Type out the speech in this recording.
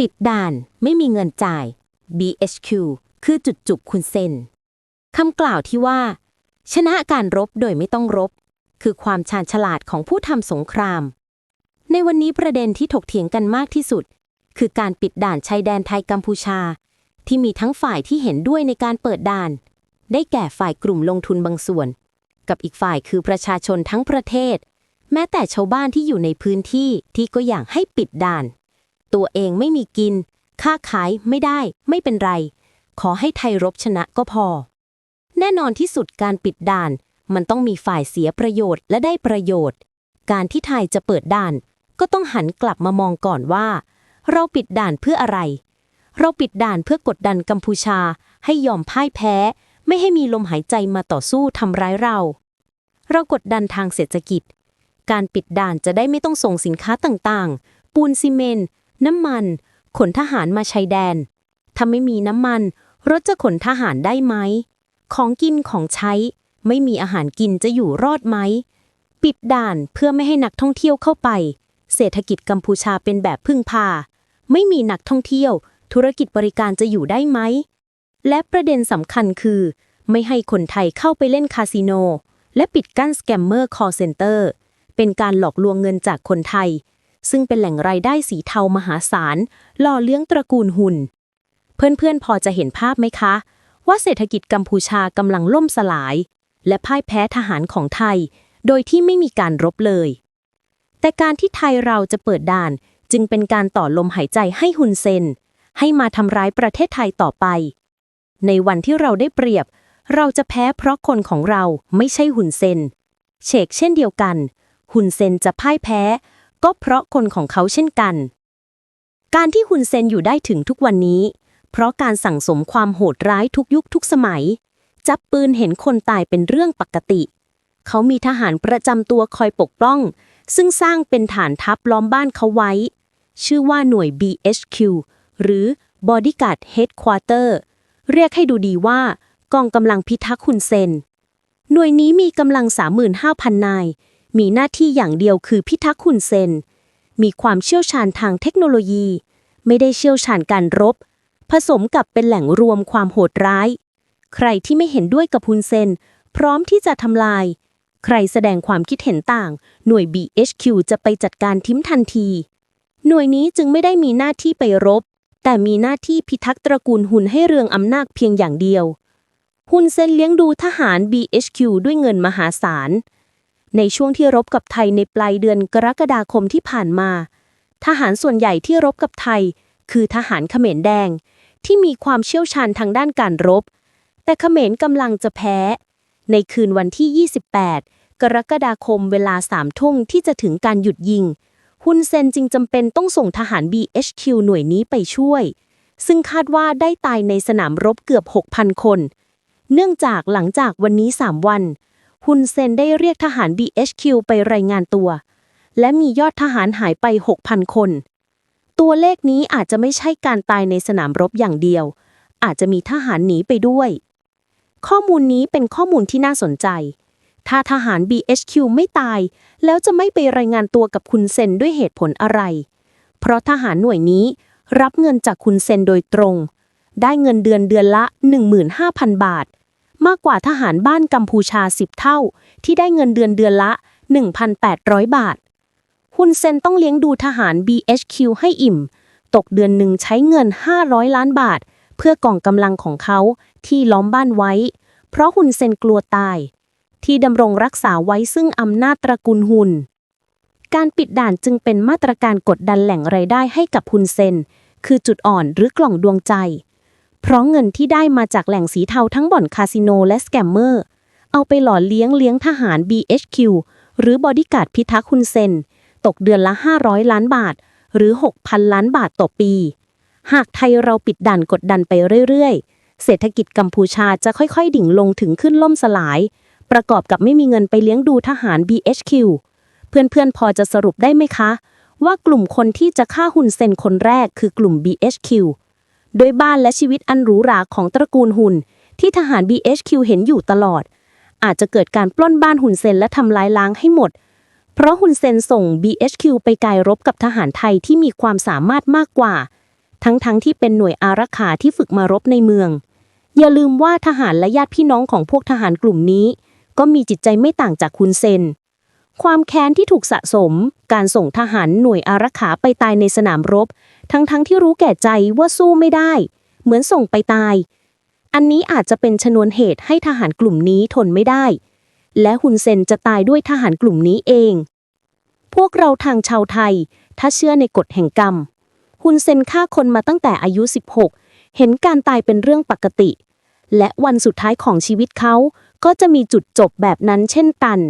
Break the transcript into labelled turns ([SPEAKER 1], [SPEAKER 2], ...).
[SPEAKER 1] ปิดด่านไม่มีเงินจ่าย BHQ คือจุดจุบคุณเซนคำกล่าวที่ว่า ชนะการรบโดยไม่ต้องรบ คือความชาญฉลาดของผู้ทำสงคราม ในวันนี้ประเด็นที่ถกเถียงกันมากที่สุด คือการปิดด่านชายแดนไทยกัมพูชา ที่มีทั้งฝ่ายที่เห็นด้วยในการเปิดด่าน ได้แก่ฝ่ายกลุ่มลงทุนบางส่วน กับอีกฝ่ายคือประชาชนทั้งประเทศ แม้แต่ชาวบ้านที่อยู่ในพื้นที่ที่ก็อยากให้ปิดด่าน ตัวเองไม่มีกินค้าขายไม่ได้ ไม่เป็นไร ขอให้ไทยรบชนะก็พอ แน่นอนที่สุดการปิดด่าน มันต้องมีฝ่ายเสียประโยชน์และได้ประโยชน์ การที่ไทยจะเปิดด่าน ก็ต้องหันกลับมามองก่อนว่า เราปิดด่านเพื่ออะไร เราปิดด่านเพื่อกดดันกัมพูชา ให้ยอมพ่ายแพ้ ไม่ให้มีลมหายใจมาต่อสู้ทำร้ายเรา เรากดดันทางเศรษฐกิจการปิดด่านจะได้ไม่ต้องส่งสินค้าต่างๆ ปูนซีเมนต์ น้ำมัน ขนทหารมาชายแดน ถ้าไม่มีน้ำมัน รถจะขนทหารได้ไหม ของกินของใช้ ไม่มีอาหารกินจะอยู่รอดไหม ปิดด่านเพื่อไม่ให้นักท่องเที่ยวเข้าไป เศรษฐกิจกัมพูชาเป็นแบบพึ่งพา ไม่มีนักท่องเที่ยว ธุรกิจบริการจะอยู่ได้ไหม และประเด็นสำคัญคือ ไม่ให้คนไทยเข้าไปเล่นคาสิโน และปิดกั้นสแกมเมอร์คอร์เซนเตอร์เป็นการหลอกลวงเงินจากคนไทย ซึ่งเป็นแหล่งรายได้สีเทามหาศาลหล่อเลี้ยงตระกูลหุ่น เพื่อนๆพอจะเห็นภาพไหมคะ ว่าเศรษฐกิจกัมพูชากำลังล่มสลาย และพ่ายแพ้ทหารของไทย โดยที่ไม่มีการรบเลย แต่การที่ไทยเราจะเปิดด่านจึงเป็นการต่อลมหายใจให้ฮุนเซน ให้มาทำร้ายประเทศไทยต่อไป ในวันที่เราได้เปรียบ เราจะแพ้เพราะคนของเราไม่ใช่ฮุนเซนเชกเช่นเดียวกันฮุนเซนจะพ่ายแพ้ ก็เพราะคนของเขาเช่นกัน การที่ฮุนเซนอยู่ได้ถึงทุกวันนี้ เพราะการสั่งสมความโหดร้ายทุกยุคทุกสมัย จับปืนเห็นคนตายเป็นเรื่องปกติ เขามีทหารประจำตัวคอยปกป้อง ซึ่งสร้างเป็นฐานทัพล้อมบ้านเขาไว้ ชื่อว่าหน่วย BHQ หรือ Bodyguard Headquarter เรียกให้ดูดีว่ากองกำลังพิทักษ์ฮุนเซน หน่วยนี้มีกำลัง 35,000 นาย มีหน้าที่อย่างเดียวคือพิทักษ์ฮุนเซน มีความเชี่ยวชาญทางเทคโนโลยี ไม่ได้เชี่ยวชาญการรบ ผสมกับเป็นแหล่งรวมความโหดร้าย ใครที่ไม่เห็นด้วยกับฮุนเซน พร้อมที่จะทำลาย ใครแสดงความคิดเห็นต่าง หน่วย BHQ จะไปจัดการทิ้มทันที หน่วยนี้จึงไม่ได้มีหน้าที่ไปรบ แต่มีหน้าที่พิทักษ์ตระกูลหุนให้เรืองอำนาจเพียงอย่างเดียวฮุนเซนเลี้ยงดูทหาร BHQ ด้วยเงินมหาศาล ในช่วงที่รบกับไทยในปลายเดือนกรกฎาคมที่ผ่านมา ทหารส่วนใหญ่ที่รบกับไทย คือทหารเขมรแดง ที่มีความเชี่ยวชาญทางด้านการรบ แต่เขมรกำลังจะแพ้ ในคืนวันที่ 28 กรกฎาคมเวลาสามทุ่มที่จะถึงการหยุดยิงฮุนเซนจึงจำเป็นต้องส่งทหาร BHQ หน่วยนี้ไปช่วย ซึ่งคาดว่าได้ตายในสนามรบเกือบ 6,000 คน เนื่องจากหลังจากวันนี้ 3 วัน ฮุนเซนได้เรียกทหาร BHQ ไปรายงานตัว และมียอดทหารหายไป 6,000 คน ตัวเลขนี้อาจจะไม่ใช่การตายในสนามรบอย่างเดียว อาจจะมีทหารหนีไปด้วย ข้อมูลนี้เป็นข้อมูลที่น่าสนใจ ถ้าทหาร BHQ ไม่ตาย แล้วจะไม่ไปรายงานตัวกับคุณเซนด้วยเหตุผลอะไร เพราะทหารหน่วยนี้รับเงินจากคุณเซนโดยตรง ได้เงินเดือนเดือนละ 15,000 บาท มากกว่าทหารบ้านกัมพูชา 10 เท่า ที่ได้เงินเดือนเดือนละ 1,800 บาท ฮุนเซนต้องเลี้ยงดูทหาร BHQ ให้อิ่ม ตกเดือนหนึ่งใช้เงิน 500 ล้านบาท เพื่อกองกำลังของเขาที่ล้อมบ้านไว้ เพราะฮุนเซนกลัวตาย ที่ดำรงรักษาไว้ซึ่งอำนาจตระกูลฮุนการปิดด่านจึงเป็นมาตรการกดดันแหล่งรายได้ให้กับฮุนเซน คือจุดอ่อนหรือกล่องดวงใจ เพราะเงินที่ได้มาจากแหล่งสีเทาทั้งบ่อนคาสิโนและสแกมเมอร์ เอาไปหล่อเลี้ยงเลี้ยงทหาร BHQ หรือบอดี้การ์ดพิทักษ์ฮุนเซน ตกเดือนละ 500 ล้านบาท หรือ 6,000 ล้านบาทต่อปี หากไทยเราปิดด่านกดดันไปเรื่อยๆ เศรษฐกิจกัมพูชาจะค่อยๆ ดิ่งลงถึงขึ้นล่มสลาย ประกอบกับไม่มีเงินไปเลี้ยงดูทหาร BHQ เพื่อนๆ พอจะสรุปได้ไหมคะ ว่ากลุ่มคนที่จะฆ่าหุ่นเซนคนแรกคือกลุ่ม BHQ โดยบ้านและชีวิตอันหรูหราของตระกูลหุนที่ทหาร BHQ เห็นอยู่ตลอด อาจจะเกิดการปล้นบ้านหุนเซนและทำลายล้างให้หมด เพราะฮุนเซนส่ง BHQ ไปกายรบกับทหารไทยที่มีความสามารถมากกว่า ทั้งๆทที่เป็นหน่วยอารักขาที่ฝึกมารบในเมือง อย่าลืมว่าทหารและญาติพี่น้องของพวกทหารกลุ่มนี้ ก็มีจิตใจไม่ต่างจากคุณเซน ความแค้นที่ถูกสะสม การส่งทหารหน่วยอารักขาไปตายในสนามรบ ทั้งๆทที่รู้แก่ใจว่าสู้ไม่ได้ เหมือนส่งไปตาย อันนี้อาจจะเป็นชนวนเหตุให้ทหารกลุ่มนี้ทนไม่ได้ และฮุนเซนจะตายด้วยทหารกลุ่มนี้เอง พวกเราทางชาวไทย ถ้าเชื่อในกฎแห่งกรรมฮุนเซนฆ่าคนมาตั้งแต่อายุ 16 เห็นการตายเป็นเรื่องปกติ และวันสุดท้ายของชีวิตเขาก็จะมีจุดจบแบบนั้นเช่นกัน